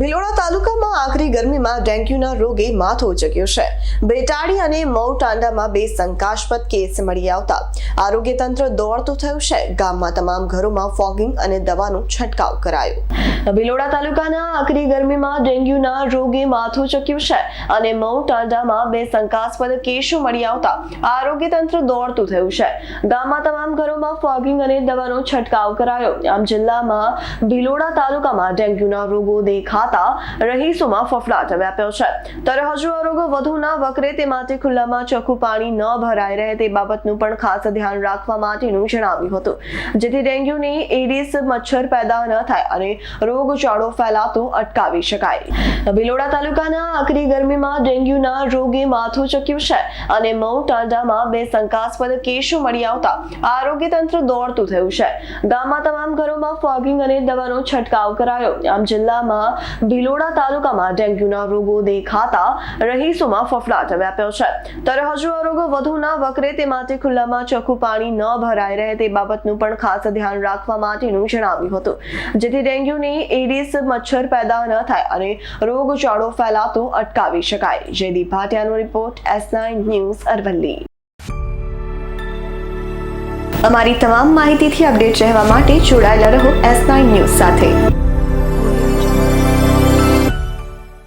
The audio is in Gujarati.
ભિલોડા તાલુકામાં આકરી ગરમીમાં ડેન્ગ્યુના રોગે માથો ઉચક્યો છે. બેટાડી અને મઉ ટાંડામાં બે શંકાસ્પદ કેસ મળી આવતા. આરોગ્ય તંત્ર દોડતું થયું છે. ગામમાં તમામ ઘરોમાં ફોગિંગ અને દવાનો છંટકાવ કરાયો. ભિલોડા તાલુકાના આકરી ગરમીમાં ડેન્ગ્યુના રોગે માથું ચક્યું છે અને મઉ ટાંડામાં બે શંકાસ્પદ કેસો મળી આવતા. આરોગ્ય તંત્ર દોડતું થયું છે. ગામમાં તમામ ઘરોમાં ફોગિંગ અને દવાનો છંટકાવ કરાયો. આમ જિલ્લામાં ભિલોડા તાલુકામાં ડેન્ગ્યુના રોગો દેખાતા રહીશોમાં ફફડાટ વ્યાપ્યો છે. ત્યારે હજુ આ રોગો વધુ ન વકરે તે માટે ખુલ્લામાં ચોખ્ખું પાણી ન ભરાઈ રહે તે બાબતનું પણ ખાસ ધ્યાન રાખવા માટેનું જણાવ્યું હતું. જેથી ડેન્ગ્યુની એડિસ મચ્છર પેદા ન થાય અને રોગચાળો ફેલાતો અટકાવી શકાય. ભિલોડા તાલુકાના આકરી ગરમીમાં ડેન્ગ્યુના રોગે માથું ચક્યું છે અને મઉ ટાંડામાં બે શંકાસ્પદ કેસો મળી આવતા આરોગ્ય તંત્ર દોડતું થયું છે. ગામમાં તમામ ઘરોમાં ફોગિંગ અને દવાનો છંટકાવ કરાયો. આમ જિલ્લામાં ભિલોડા તાલુકામાં ડેન્ગ્યુના રોગો દેખાતા રહીશોમાં ફફડાટ વ્યાપ્યો છે. ત્યારે હજુ આ રોગો વધુ ન વકરે તે માટે ખુલ્લામાં ચોખ્ખું પાણી ન ભરાઈ રહે તે બાબતનું પણ ખાસ ધ્યાન રાખવા માટેનું જણાવ્યું હતું. જેથી ડેન્ગ્યુની એડિસ મચ્છર પેદા ન થાય અને રોગચાળો ફેલાતો અટકાવી શકાય. જયદીપ ભાટિયાનો રિપોર્ટ એસ ન્યૂઝ અરવલ્લી. અમારી તમામ માહિતીથી અપડેટ રહેવા માટે જોડાયેલા રહો એસ ન્યૂઝ સાથે.